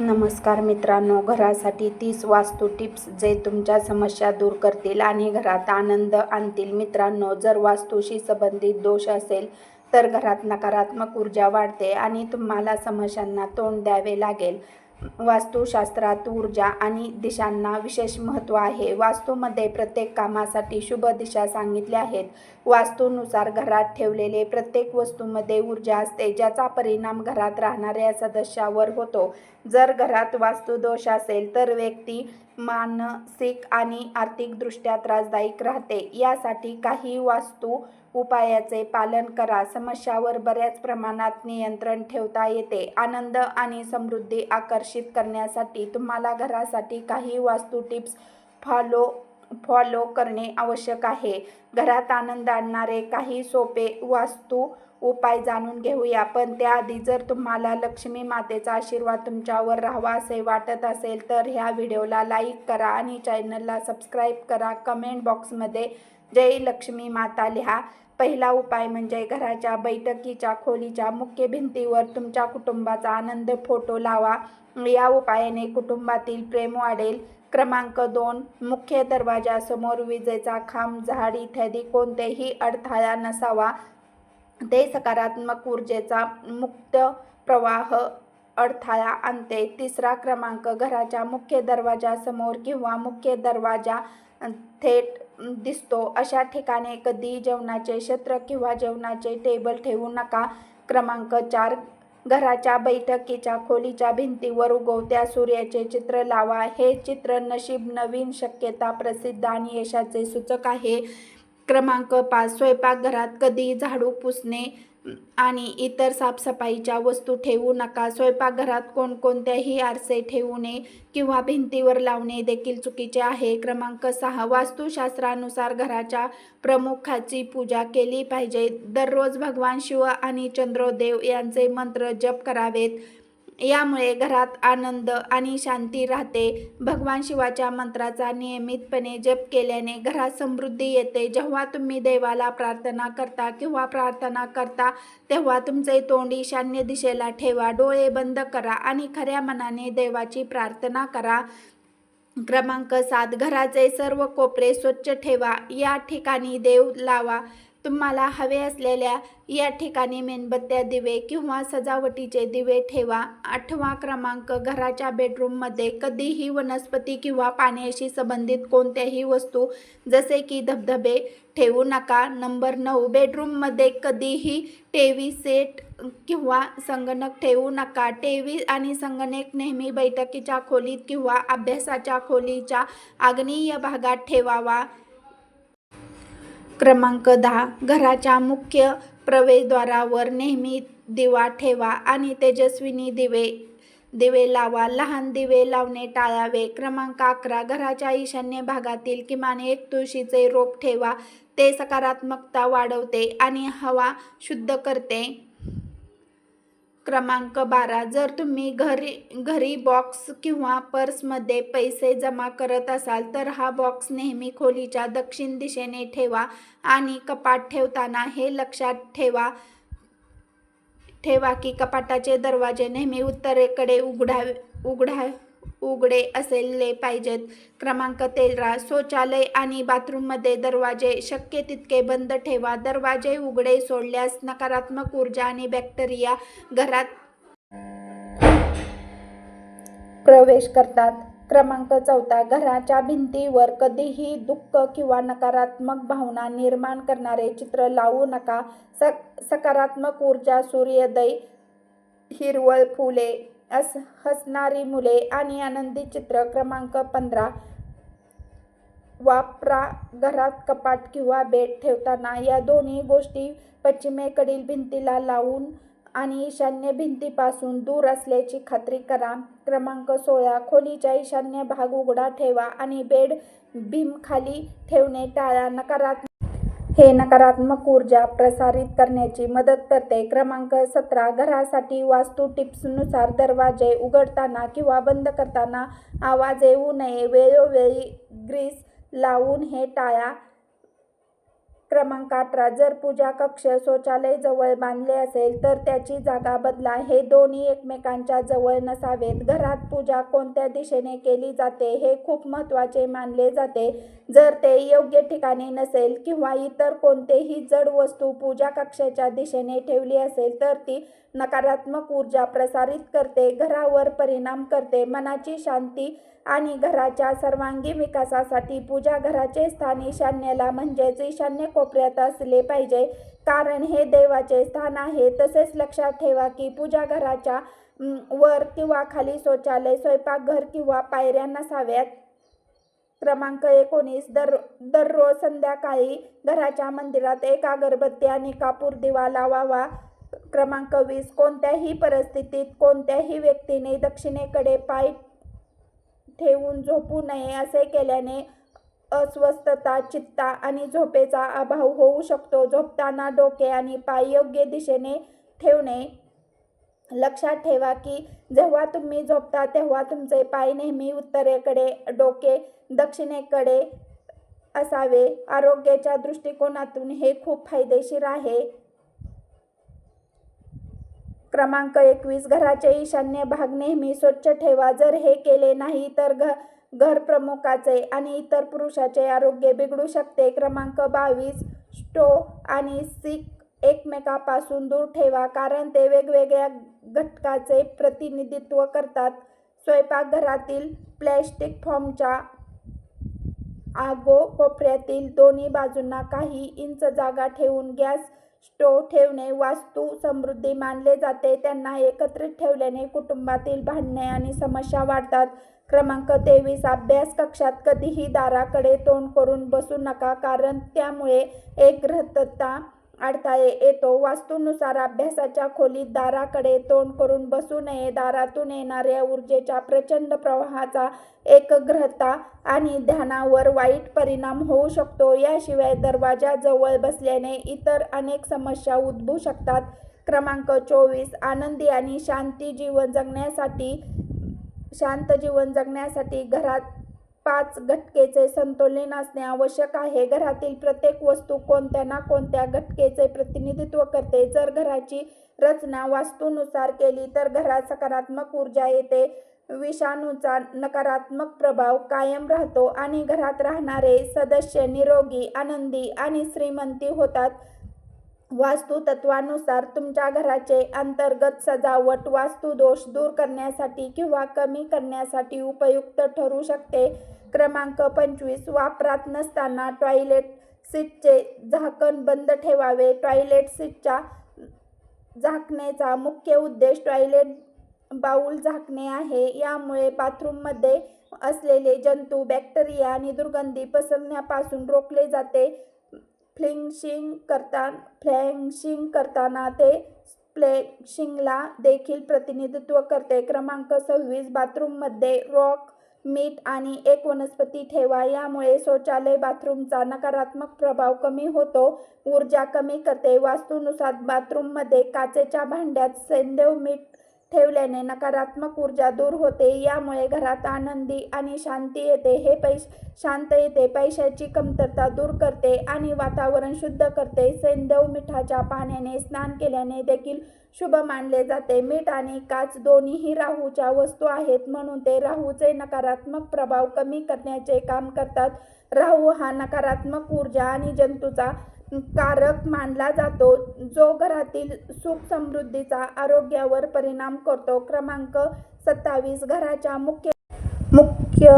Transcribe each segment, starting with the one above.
नमस्कार मित्रांनो घरासाठी तीस वास्तू टिप्स जे तुमच्या समस्या दूर करतील आणि घरात आनंद आणतील. मित्रांनो जर वास्तूशी संबंधित दोष असेल तर घरात नकारात्मक ऊर्जा वाढते आणि तुम्हाला समस्यांना तोंड द्यावे लागेल. वास्तुशास्त्रात ऊर्जा आणि दिशांना विशेष महत्त्व आहे. वास्तूमध्ये प्रत्येक कामासाठी शुभ दिशा सांगितल्या आहेत. वास्तूनुसार घरात ठेवलेले प्रत्येक वस्तूमध्ये ऊर्जा असते ज्याचा परिणाम घरात राहणाऱ्या सदस्यावर होतो. जर घरात वास्तुदोष असेल तर व्यक्ती मानसिक आणि आर्थिकदृष्ट्या त्रासदायक राहते. यासाठी काही वास्तू उपायाचे पालन करा. समस्यावर बऱ्याच प्रमाणात नियंत्रण ठेवता येते. आनंद आणि समृद्धी आकर्षित करण्यासाठी तुम्हाला घरासाठी काही वास्तू टिप्स फॉलो फॉलो करणे आवश्यक आहे. घरात आनंद आणणारे काही सोपे वास्तू उपाय जाणून घेऊया. पण त्याआधी जर तुम्हाला लक्ष्मी मातेचा आशीर्वाद तुमच्यावर राहावा असे वाटत असेल तर ह्या व्हिडिओला लाईक करा आणि चॅनलला सबस्क्राईब करा. कमेंट बॉक्समध्ये जय लक्ष्मी माता लिहा. पहिला उपाय म्हणजे घराच्या बैठकीच्या खोलीच्या मुख्य भिंतीवर तुमच्या कुटुंबाचा आनंद फोटो लावा. या उपायाने कुटुंबातील प्रेम वाढेल. क्रमांक दोन मुख्य दरवाजासमोर विजेचा खांब झाड इत्यादी कोणतेही अडथळा नसावा. ते सकारात्मक ऊर्जेचा मुक्त प्रवाह अडथळा आणते. तिसरा क्रमांक घराच्या मुख्य दरवाजासमोर किंवा मुख्य दरवाजा थेट दिसतो. अशा ठिकाणी कधी जेवणाचे क्षेत्र किंवा जेवणाचे टेबल ठेवू नका. क्रमांक चार घराच्या बैठकीच्या खोलीच्या भिंतीवर उगवत्या सूर्याचे चित्र लावा. हे चित्र नशीब नवीन शक्यता प्रसिद्ध आणि यशाचे सूचक आहे. क्रमांक पाच स्वयंपाकघरात कधी झाडू पुसणे आणि इतर साफसफाईच्या वस्तू ठेवू नका. स्वयंपाकघरात कोणकोणत्याही आरसे ठेवू नये किंवा भिंतीवर लावणे देखील चुकीचे आहे. क्रमांक सहा वास्तुशास्त्रानुसार घराच्या प्रमुखाची पूजा केली पाहिजे. दररोज भगवान शिव आणि चंद्रदेव यांचे मंत्र जप करावेत. यामुळे घरात आनंद आणि शांती राहते. भगवान शिवाच्या मंत्राचा नियमितपणे जप केल्याने घरात समृद्धी येते. जेव्हा तुम्ही देवाला प्रार्थना करता किंवा प्रार्थना करता तेव्हा तुमचे तोंड ईशान्य दिशेला ठेवा. डोळे बंद करा आणि खऱ्या मनाने देवाची प्रार्थना करा. क्रमांक सात घराचे सर्व कोपरे स्वच्छ ठेवा. या ठिकाणी देव लावा. तुम्हाला हवे असलेल्या या ठिकाणी मेणबत्त्या दिवे किंवा सजावटीचे दिवे ठेवा. आठवा क्रमांक घराच्या बेडरूममध्ये कधीही वनस्पती किंवा पाण्याशी संबंधित कोणत्याही वस्तू जसे की धबधबे ठेवू नका. नंबर नऊ बेडरूममध्ये कधीही टेवी सेट किंवा संगणक ठेवू नका. टेवी आणि संगणक नेहमी बैठकीच्या खोलीत किंवा अभ्यासाच्या खोलीच्या आग्नेय भागात ठेवावा. क्रमांक दहा. घराच्या मुख्य प्रवेशद्वारावर नेहमी दिवा ठेवा आणि तेजस्विनी दिवे दिवे लावा. लहान दिवे लावणे टाळावे. क्रमांक अकरा. घराच्या ईशान्य भागातील किमान एक तुळशीचे रोप ठेवा. ते सकारात्मकता वाढवते आणि हवा शुद्ध करते. क्रमांक बारा. जर तुम्ही घरी घरी बॉक्स किंवा पर्समध्ये पैसे जमा करत असाल तर हा बॉक्स नेहमी खोलीच्या दक्षिण दिशेने ठेवा आणि कपाट ठेवताना हे लक्षात ठेवा ठेवा की कपाटाचे दरवाजे नेहमी उत्तरेकडे उघडा उघडा उघडे असले पाहिजेत. क्रमांक तेरा शौचालय आणि बाथरूममध्ये दरवाजे शक्य तितके बंद ठेवा. दरवाजे उघडे सोडल्यास नकारात्मक ऊर्जा आणि बॅक्टेरिया घरात प्रवेश करतात. क्रमांक चौथा घराच्या भिंतीवर कधीही दुःख किंवा नकारात्मक भावना निर्माण करणारे चित्र लावू नका. सक सकारात्मक ऊर्जा सूर्योदय हिरवळ फुले अस हसणारी मुले आणि आनंदी चित्र क्रमांक पंधरा. वापरा घरात कपाट किंवा बेड ठेवताना या दोन्ही गोष्टी पश्चिमेकडील भिंतीला लावून आणि ईशान्य भिंतीपासून दूर असल्याची खात्री करा. क्रमांक सोळा खोलीच्या ईशान्य भाग उघडा ठेवा आणि बेड भीम खाली ठेवणे टाळा. नकारात्मक हे नकारात्मक ऊर्जा प्रसारित करण्याची मदत करते. क्रमांक सतरा घरासाठी वास्तू टिप्सनुसार दरवाजे उघडताना किंवा बंद करताना आवाज येऊ नये. वेळोवेळी ग्रीस लावून हे टाळा. क्रमांक अठरा. जर पूजा कक्ष शौचालय जवळ बांधले असेल तर त्याची जागा बदला. हे दोन्ही एकमेकांच्या जवळ नसावेत. घरात पूजा कोणत्या दिशेने केली जाते हे खूप महत्त्वाचे मानले जाते. जर ते योग्य ठिकाणी नसेल किंवा इतर कोणतेही जड वस्तू पूजा कक्षाच्या दिशेने ठेवली असेल तर ती नकारात्मक ऊर्जा प्रसारित करते घरावर परिणाम करते मनाची शांती आणि घराच्या सर्वांगीण विकासासाठी पूजा घराचे स्थान ईशान्येला म्हणजेच ईशान्य कोपऱ्यात असले पाहिजे. कारण हे देवाचे स्थान आहे. तसेच लक्षात ठेवा की पूजा घराच्या वर किंवा खाली शौचालय स्वयंपाकघर किंवा पायऱ्या नसाव्यात. क्रमांक एकोणीस. दर दररोज संध्याकाळी घराच्या मंदिरात एक अगरबत्ती आणि कापूर दिवा लावावा. क्रमांक वीस. कोणत्याही परिस्थितीत कोणत्याही व्यक्तीने दक्षिणेकडे पाय ठेवून झोपू नये असे केल्याने अस्वस्थता चित्ता आणि झोपेचा अभाव होऊ शकतो. झोपताना डोके आणि पाय योग्य दिशेने ठेवणे. लक्षात ठेवा की जेव्हा तुम्ही झोपता तेव्हा तुमचे पाय नेहमी उत्तरेकडे डोके दक्षिणेकडे असावे. आरोग्याच्या दृष्टिकोनातून हे खूप फायदेशीर आहे. क्रमांक एकवीस. घराचे ईशान्य भाग नेहमी स्वच्छ ठेवा. जर हे केले नाही तर घ घर प्रमुखाचे आणि इतर पुरुषाचे आरोग्य बिघडू शकते. क्रमांक बावीस स्टो आणि सिक एकमेकापासून दूर ठेवा कारण ते वेगवेगळ्या घटकाचे प्रतिनिधित्व करतात. स्वयंपाकघरातील प्लॅस्टिक फॉर्मच्या आगो कोपऱ्यातील दोन्ही बाजूंना काही इंच जागा ठेवून गॅस स्टो ठेवणे वास्तू समृद्धी मानले जाते. त्यांना एकत्रित ठेवल्याने कुटुंबातील भांडणे आणि समस्या वाढतात. क्रमांक तेवीस अभ्यास कक्षात कधीही दाराकडे तोंड करून बसू नका कारण त्यामुळे एकग्रहता अडथळे येतो. वास्तूनुसार अभ्यासाच्या खोलीत दाराकडे तोंड करून बसू नये. दारातून येणाऱ्या ऊर्जेच्या प्रचंड प्रवाहाचा एकग्रहता आणि ध्यानावर वाईट परिणाम होऊ शकतो. याशिवाय दरवाजाजवळ बसल्याने इतर अनेक समस्या उद्भवू शकतात. क्रमांक चोवीस आनंदी आणि शांती जीवन जगण्यासाठी शांत जीवन जगण्यासाठी घरात पाच घटकेचे संतुलन असणे आवश्यक आहे. घरातील प्रत्येक वस्तू कोणत्या ना कोणत्या घटकेचे प्रतिनिधित्व करते. जर घराची रचना वास्तूनुसार केली तर घरात सकारात्मक ऊर्जा येते. विषाणूचा नकारात्मक प्रभाव कायम राहतो आणि घरात राहणारे सदस्य निरोगी आनंदी आणि श्रीमंती होतात. वास्तुतत्वानुसार तुमच्या घराचे अंतर्गत सजावट वास्तुदोष दूर करण्यासाठी किंवा कमी करण्यासाठी उपयुक्त ठरू शकते. क्रमांक पंचवीस वापरात नसताना टॉयलेट सीटचे झाकण बंद ठेवावे. टॉयलेट सीटच्या झाकण्याचा मुख्य उद्देश टॉयलेट बाऊल झाकणे आहे. यामुळे बाथरूममध्ये असलेले जंतू बॅक्टेरिया आणि दुर्गंधी पसरण्यापासून रोखले जाते. फ्लिंशिंग करता फ्लॅशिंग करताना ते स्प्लेशिंगला देखील प्रतिनिधित्व करते. क्रमांक सव्वीस बाथरूममध्ये रॉक मीठ आणि एक वनस्पती ठेवा. यामुळे शौचालय बाथरूमचा नकारात्मक प्रभाव कमी होतो. ऊर्जा कमी करते. वास्तूनुसार बाथरूममध्ये काचेच्या भांड्यात सेंदेव मीठ ठेवल्याने नकारात्मक ऊर्जा दूर होते. यामुळे घरात आनंदी आणि शांती येते. हे पैश शांत येते. पैशाची कमतरता दूर करते आणि वातावरण शुद्ध करते. सैंधव मिठाच्या पाण्याने स्नान केल्याने देखील शुभ मानले जाते. मीठ आणि काच दोन्हीही राहूच्या वस्तू आहेत. म्हणून ते राहूचे नकारात्मक प्रभाव कमी करण्याचे काम करतात. राहू हा नकारात्मक ऊर्जा आणि जंतूचा कारक मानला जातो. जो घरातील सुख समृद्धीचा आरोग्यावर परिणाम करतो. क्रमांक सत्तावीस घराच्या मुख्य मुख्य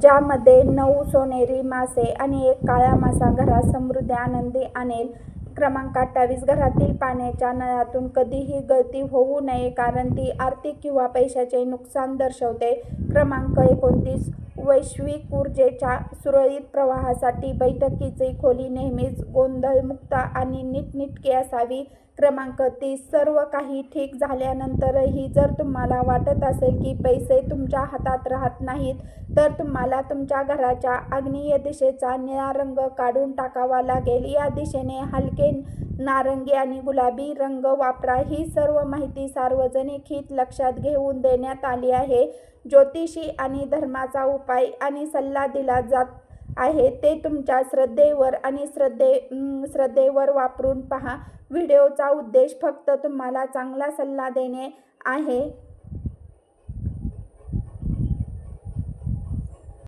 ज्यामध्ये नऊ सोनेरी मासे आणि एक काळा मासा घरात समृद्धी आनंदी आणेल क्रमांक अठ्ठावीस घरातील पाण्याच्या नळातून कधीही गळती होऊ नये कारण ती आर्थिक किंवा पैशाचे नुकसान दर्शवते. क्रमांक एकोणतीस वैश्विक ऊर्जेच्या सुरळीत प्रवाहासाठी बैठकीची खोली नेहमीच गोंधळमुक्त आणि नीटनेटकी असावी. क्रमांक तीस. सर्व काही ठीक झाल्यानंतरही जर तुम्हाला वाटत असेल की पैसे तुमच्या हातात राहत नाहीत तर तुम्हाला तुमच्या घराच्या आग्नेय दिशेचा निळा रंग काढून टाकावा लागेल. या दिशेने हलके नारंगी आणि गुलाबी रंग वापरा. ही सर्व माहिती सार्वजनिक हित लक्षात घेऊन देण्यात आली आहे. ज्योतिषी आणि धर्माचा उपाय आणि सल्ला दिला जात आहे. ते तुमच्या श्रद्धेवर आणि श्रद्धे श्रद्धेवर वापरून पहा. व्हिडिओचा उद्देश फक्त तुम्हाला चांगला सल्ला देणे आहे.